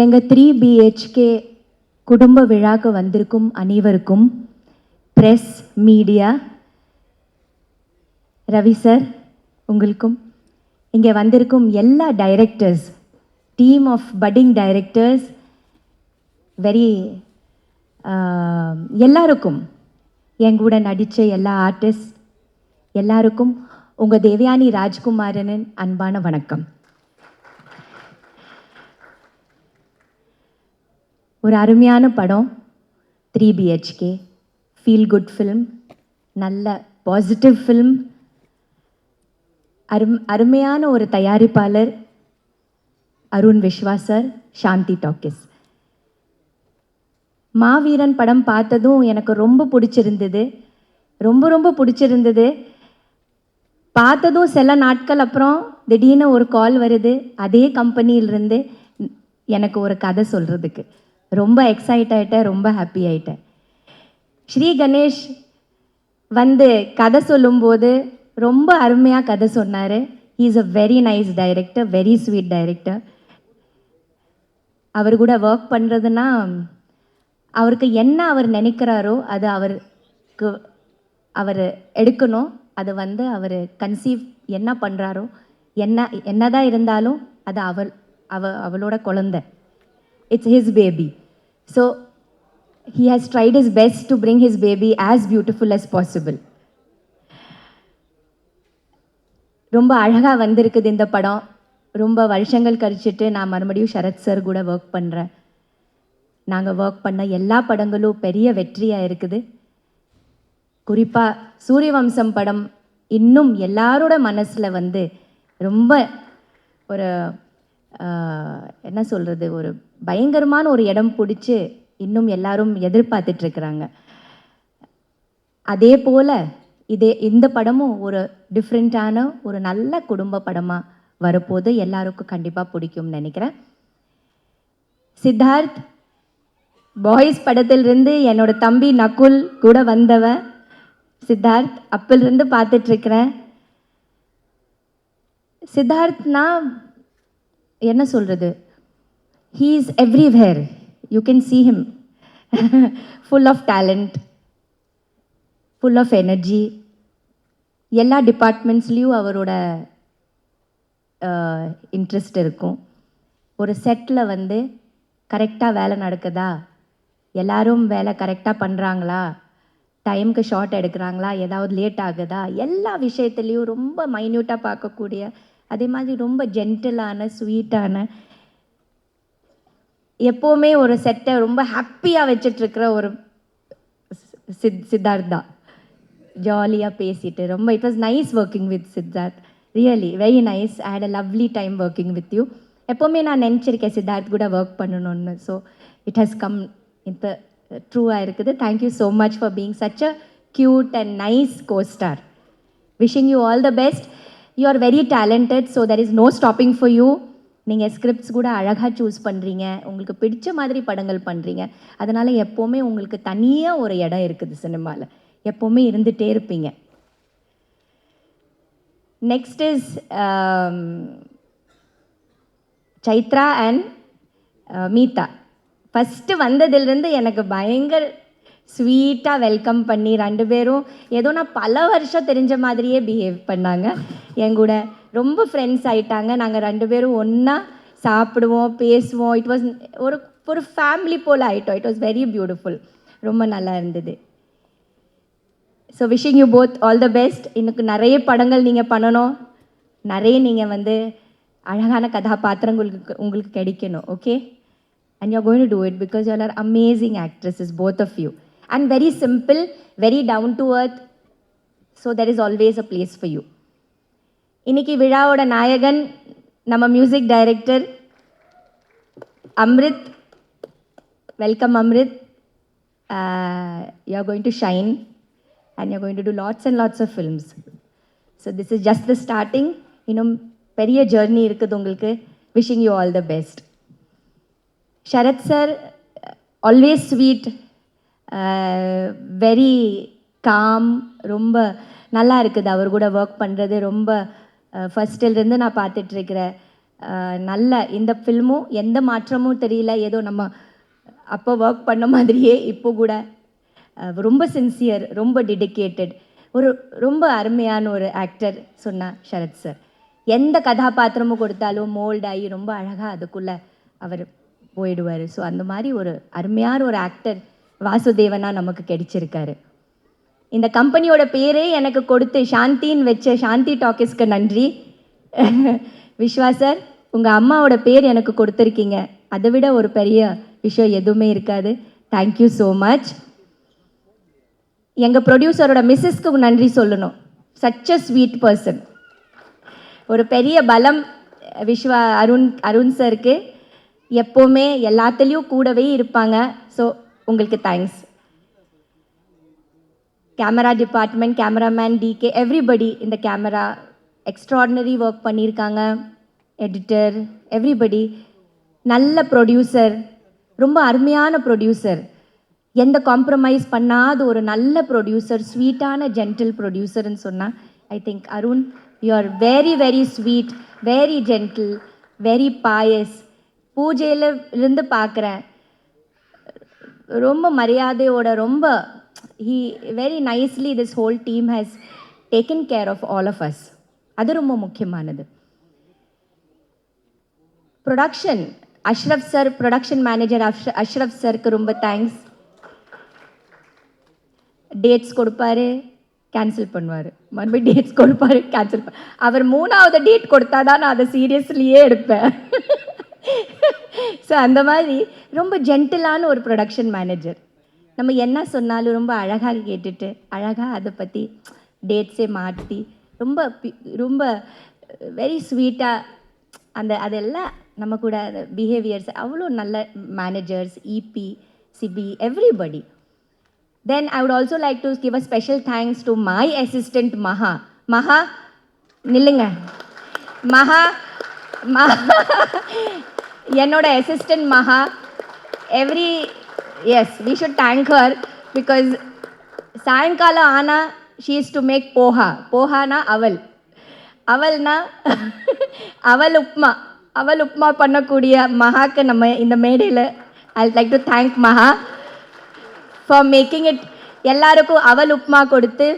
எங்கள் three BHK குடும்ப விழாக்கு வந்திருக்கும் அனைவருக்கும் ப்ரெஸ் மீடியா ரவி சார் உங்களுக்கும். இங்கே வந்திருக்கும் எல்லா directors team of budding directors very எல்லாருக்கும். என் கூட நடித்த எல்லா ஆர்டிஸ்ட் எல்லாருக்கும். உங்கள் தேவயானி ராஜ்குமாரனின் அன்பான வணக்கம். ஒரு அருமையான படம். Three BHK feel good film நல்ல பாசிட்டிவ் ஃபிலிம் அரும் அருமையான ஒரு தயாரிப்பாளர் அருண் விஸ்வா சார் சாந்தி டாக்கிஸ் மாவீரன் படம் பார்த்ததும் எனக்கு ரொம்ப பிடிச்சிருந்தது. ரொம்ப ரொம்ப பிடிச்சிருந்தது. பார்த்ததும் சில நாட்கள் அப்புறம் திடீர்னு ஒரு கால் வருது. அதே கம்பெனியிலிருந்து எனக்கு ஒரு கதை சொல்கிறதுக்கு ரொம்ப எக்ஸைட் ஆகிட்டேன் ரொம்ப ஹாப்பி ஆகிட்டேன் ஸ்ரீ கணேஷ் வந்து கதை சொல்லும்போது ரொம்ப அருமையாக கதை சொன்னார். Is a very nice director very sweet director அவர் கூட ஒர்க் பண்ணுறதுன்னா அவருக்கு என்ன அவர் நினைக்கிறாரோ அது அவருக்கு அவர் எடுக்கணும். அது வந்து அவர் கன்சீவ் என்ன பண்ணுறாரோ என்ன என்னதான் இருந்தாலும் அது அவள் அவ அவளோட குழந்த. It's his baby so he has tried his best to bring his baby as beautiful as possible. ரொம்ப அழகாக வந்திருக்குது இந்த படம். ரொம்ப வருஷங்கள் கழிச்சிட்டு நான் மறுபடியும் சரத் சார் கூட ஒர்க் பண்ணுறேன் நாங்கள் ஒர்க் பண்ண எல்லா படங்களும் பெரிய வெற்றியாக இருக்குது. குறிப்பாக சூரியவம்சம் படம் இன்னும் எல்லாரோட மனசில் வந்து ரொம்ப ஒரு என்ன சொல்கிறது ஒரு பயங்கரமான ஒரு இடம் பிடிச்சி இன்னும் எல்லாரும் எதிர்பார்த்துட்ருக்குறாங்க அதே போல் இதே இந்த படமும் ஒரு டிஃப்ரெண்ட்டான ஒரு நல்ல குடும்ப படமாக வரப்போது எல்லாருக்கும் கண்டிப்பாக பிடிக்கும்னு நினைக்கிறேன். சித்தார்த் பாய்ஸ் படத்திலிருந்து என்னோட தம்பி நகுல் கூட வந்தவன் சித்தார்த் அப்பிலிருந்து பார்த்துட்ருக்கிறேன் சித்தார்த்னா என்ன சொல்கிறது he is everywhere you can see him full of talent full of energy எல்லா டிபார்ட்மெண்ட்ஸ்லேயும் அவரோட இன்ட்ரெஸ்ட் இருக்கும். ஒரு செட்டில் வந்து கரெக்டாக வேலை நடக்குதா? எல்லாரும் வேலை கரெக்டாக பண்ணுறாங்களா டைமுக்கு ஷார்ட் எடுக்கிறாங்களா? ஏதாவது லேட் ஆகுதா? எல்லா விஷயத்துலேயும் ரொம்ப மைன்யூட்டாக பார்க்கக்கூடிய அதே மாதிரி ரொம்ப ஜென்டிலான ஸ்வீட்டான எப்போவுமே ஒரு செட்டை ரொம்ப ஹாப்பியாக வச்சிட்ருக்கிற ஒரு சித் சித்தார்த் தான். ஜாலியாக பேசிட்டு ரொம்ப it was nice working with Siddharth really very nice I had a lovely time working with you எப்போவுமே நான் நினச்சிருக்கேன் சித்தார்த் கூட ஒர்க் பண்ணணும்னு. ஸோ இட் ஹஸ் கம் இந்த ட்ரூவாக இருக்குது. Thank you so much for being such a cute and nice costar wishing you all the best you are very talented so there is no stopping for you நீங்கள் scripts கூட அழகாக choose பண்ணுறீங்க உங்களுக்கு பிடிச்ச மாதிரி படங்கள் பண்ணுறீங்க அதனால் எப்போவுமே உங்களுக்கு தனியாக ஒரு இடம் இருக்குது சினிமாவில் எப்போவுமே இருந்துகிட்டே இருப்பீங்க. Next is um, Chaitra and uh, Meetha. First வந்ததுலேருந்து எனக்கு பயங்கர ஸ்வீட்டாக வெல்கம் பண்ணி ரெண்டு பேரும் ஏதோ நான் பல வருஷம் தெரிஞ்ச மாதிரியே பிஹேவ் பண்ணாங்க. என் கூட ரொம்ப ஃப்ரெண்ட்ஸ் ஆயிட்டாங்க. நாங்கள் ரெண்டு பேரும் ஒன்றா சாப்பிடுவோம் பேசுவோம். இட் வாஸ் ஒரு ஒரு ஃபேமிலி போல் ஆயிட்டோம். இட் வாஸ் வெரி பியூட்டிஃபுல் ரொம்ப நல்லா இருந்தது. So wishing you both all the best இன்னுக்கு நிறைய படங்கள் நீங்கள் பண்ணணும். நிறைய நீங்கள் வந்து அழகான கதாபாத்திரங்களுக்கு உங்களுக்கு கிடைக்கணும். Okay and you going to do it because you are amazing actresses both of you and very simple very down to earth so there is always a place for you இன்னைக்கு விழாவோட நாயகன் நம்ம music director Amrit welcome Amrit you are going to shine and you're going to do lots and lots of films. So this is just the starting. இன்னும் பெரிய journey இருக்குது உங்களுக்கு. Wishing you all the best Sharath sir always sweet very calm ரொம்ப நல்லா இருக்குது. அவர் கூட work பண்ணுறது ரொம்ப ஃபஸ்ட்டிலிருந்து நான் பார்த்துட்ருக்கிறேன். நல்ல இந்த ஃபில்மும் எந்த மாற்றமும் தெரியல. ஏதோ நம்ம அப்போ ஒர்க் பண்ண மாதிரியே இப்போ கூட ரொம்ப சின்சியர் ரொம்ப டெடிக்கேட்டட் ஒரு ரொம்ப அருமையான ஒரு ஆக்டர் சொன்னார் ஷரத் சார் எந்த கதாபாத்திரமும் கொடுத்தாலும் மோல்ட் ஆகி ரொம்ப அழகாக அதுக்குள்ளே அவர் போயிடுவார். ஸோ அந்த மாதிரி ஒரு அருமையான ஒரு ஆக்டர் வாசுதேவனா நமக்கு கிடைச்சிருக்காரு. இந்த கம்பெனியோட பேரே எனக்கு கொடுத்து சாந்தின்னு வச்ச சாந்தி டாக்கிஸ்க்கு நன்றி. விஸ்வா சார் உங்கள் அம்மாவோட பேர் எனக்கு கொடுத்துருக்கீங்க. அதை விட ஒரு பெரிய விஷயம் எதுவுமே இருக்காது. தேங்க்யூ ஸோ மச் எங்கள் ப்ரொடியூசரோட மிஸ்ஸஸ்க்கு நன்றி சொல்லணும். சச் அ ஸ்வீட் பர்சன் ஒரு பெரிய பலம் விஸ்வா அருண் அருண் சருக்கு எப்போவுமே எல்லாத்துலேயும் கூடவே இருப்பாங்க. ஸோ உங்களுக்கு thanks camera department cameraman DK everybody இந்த கேமரா எக்ஸ்ட்ராடினரி ஒர்க் பண்ணியிருக்காங்க எடிட்டர் எவ்ரிபடி நல்ல ப்ரொடியூசர் ரொம்ப அருமையான ப்ரொடியூசர் எந்த காம்ப்ரமைஸ் பண்ணாத ஒரு நல்ல ப்ரொடியூசர் ஸ்வீட்டான ஜென்டில் ப்ரொடியூசர்னு சொன்னால் I think Arun you are very very sweet very gentle very pious பூஜையில் இருந்து பார்க்குறேன் ரொம்ப மரியாதையோட ரொம்ப he very nicely this whole team has taken care of all of us அது ரொம்ப முக்கியமானது. Production Ashraf sir production manager Ashraf Ashraf சாருக்கு ரொம்ப தேங்க்ஸ் டேட்ஸ் கொடுப்பாரு கேன்சல் பண்ணுவார். மறுபடியும் டேட்ஸ் கொடுப்பாரு கேன்சல் அவர் மூணாவது டேட் கொடுத்தா தான் நான் அதை சீரியஸ்லியே எடுப்பேன். ஸோ அந்த மாதிரி ரொம்ப ஜென்டிலான ஒரு ப்ரொடக்ஷன் மேனேஜர் நம்ம என்ன சொன்னாலும் ரொம்ப அழகாக கேட்டுட்டு அழகாக அதை பற்றி டேட்ஸே மாற்றி ரொம்ப பி- ரொம்ப வெரி ஸ்வீட்டாக அந்த அதெல்லாம் நம்ம கூட பிஹேவியர்ஸ் அவ்வளோ நல்ல managers EP CP everybody then I would also like to give a special thanks to my assistant Maha Maha நில்லுங்க. மஹா மகா என்னோட assistant Maha every yes we should thank her because சாயங்காலம் ஆனால் she is to make poha போஹானா அவல் அவல்னா அவல் உப்மா. அவல் உப்மா பண்ணக்கூடிய மகாக்கு நம்ம இந்த மேடையில் I like to thank Maha for making it எல்லாருக்கும் அவல் உப்மா கொடுத்து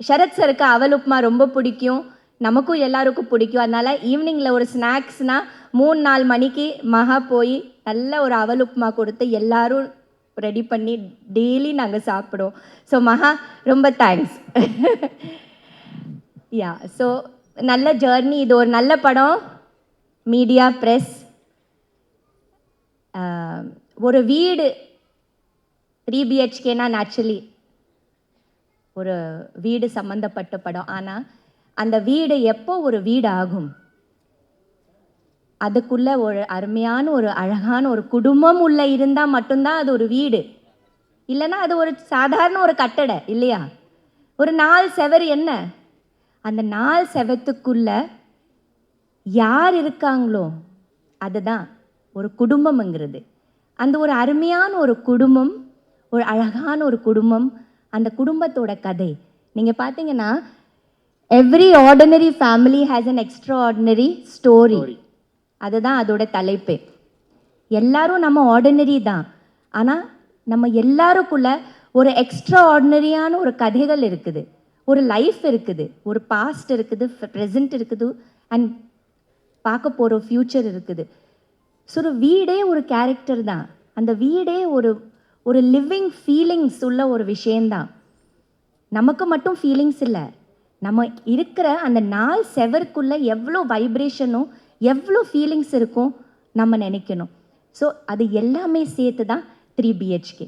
ஷரத் சருக்கு அவல் உப்மா ரொம்ப பிடிக்கும். நமக்கும் எல்லாருக்கும் பிடிக்கும். அதனால் ஈவினிங்கில் ஒரு ஸ்நாக்ஸ்னால் மூணு நாலு மணிக்கு மகா போய் நல்ல ஒரு அவல் உப்புமா கொடுத்து எல்லாரும் ரெடி பண்ணி டெய்லி நாங்கள் சாப்பிடுவோம். ஸோ மகா ரொம்ப தேங்க்ஸ் யா ஸோ நல்ல ஜேர்னி இது ஒரு நல்ல படம். மீடியா ப்ரெஸ் um, ஒரு வீடு. த்ரீ பிஹெச்கேனா நேச்சுரலி ஒரு வீடு சம்மந்தப்பட்ட படம். ஆனால் அந்த வீடு எப்போ ஒரு வீடு ஆகும் அதுக்குள்ள ஒரு அருமையான ஒரு அழகான ஒரு குடும்பம் உள்ள இருந்தால் மட்டும்தான் அது ஒரு வீடு. இல்லைன்னா அது ஒரு சாதாரண ஒரு கட்டடை இல்லையா? ஒரு நாலு செவர் என்ன? அந்த நாலு செவத்துக்குள்ள யார் இருக்காங்களோ அதுதான் ஒரு குடும்பம்ங்கிறது. அந்த ஒரு அருமையான ஒரு குடும்பம் ஒரு அழகான ஒரு குடும்பம் அந்த குடும்பத்தோட கதை. நீங்கள் பார்த்தீங்கன்னா every ordinary family has an extraordinary story அதுதான் அதோட தலைப்பு. எல்லாரும் நம்ம ஆர்டினரி தான். ஆனால் நம்ம எல்லாருக்குள்ள ஒரு எக்ஸ்ட்ரா ஆர்டினரியான ஒரு கதைகள் இருக்குது. ஒரு லைஃப் இருக்குது. ஒரு பாஸ்ட் இருக்குது ப்ரெசன்ட் இருக்குது அண்ட் பார்க்க போகிற ஃப்யூச்சர் இருக்குது. ஸோ ஒரு வீடே ஒரு கேரக்டர் தான். அந்த வீடே ஒரு ஒரு லிவிங் ஃபீலிங்ஸ் உள்ள ஒரு விஷயந்தான் நமக்கு மட்டும் ஃபீலிங்ஸ் இல்லை. நம்ம இருக்கிற அந்த நாள் செவருக்குள்ளே எவ்வளோ வைப்ரேஷனும் எவ்வளோ ஃபீலிங்ஸ் இருக்கும் நம்ம நினைக்கணும். ஸோ அது எல்லாமே சேர்த்து தான் த்ரீ பிஹெச்கே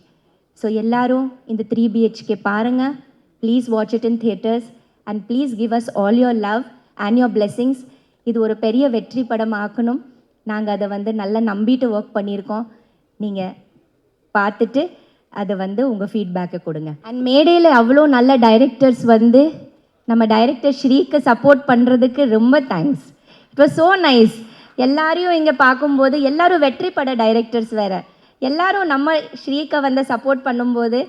ஸோ எல்லாரும் இந்த த்ரீ பிஹெச்கே பாருங்கள் please watch it in theatres and please give us all your love and your blessings இது ஒரு பெரிய வெற்றி படம் ஆக்கணும் நாங்கள் அதை வந்து நல்லா நம்பிட்டு ஒர்க் பண்ணியிருக்கோம். நீங்கள் பார்த்துட்டு அதை வந்து உங்கள் ஃபீட்பேக்கை கொடுங்க. அண்ட் மேடையில் அவ்வளோ நல்ல டைரக்டர்ஸ் வந்து நம்ம டைரக்டர் ஸ்ரீக்கு சப்போர்ட் பண்ணுறதுக்கு ரொம்ப thanks it was so nice எல்லாரையும் இங்கே பார்க்கும்போது எல்லாரும் வெற்றி பட டைரக்டர்ஸ் வேற. எல்லாரும் நம்ம ஸ்ரீக்கை வந்து சப்போர்ட் பண்ணும்போது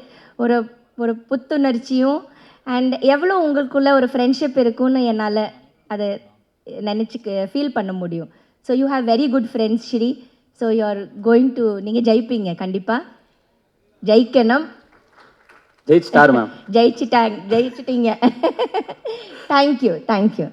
ஒரு ஒரு புத்துணர்ச்சியும் அண்ட் எவ்வளோ உங்களுக்குள்ள ஒரு ஃப்ரெண்ட்ஷிப் இருக்கும்னு என்னால் அதை நினச்சி ஃபீல் பண்ண முடியும். So you have very good friends Sri so you are going to நீங்கள் ஜெயிப்பீங்க கண்டிப்பாக ஜெயிக்கணும். ஜெயிச்சிட்டாரு மேம் ஜெயிச்சிட்டாங்க ஜெயிச்சிட்டீங்க. Thank you thank you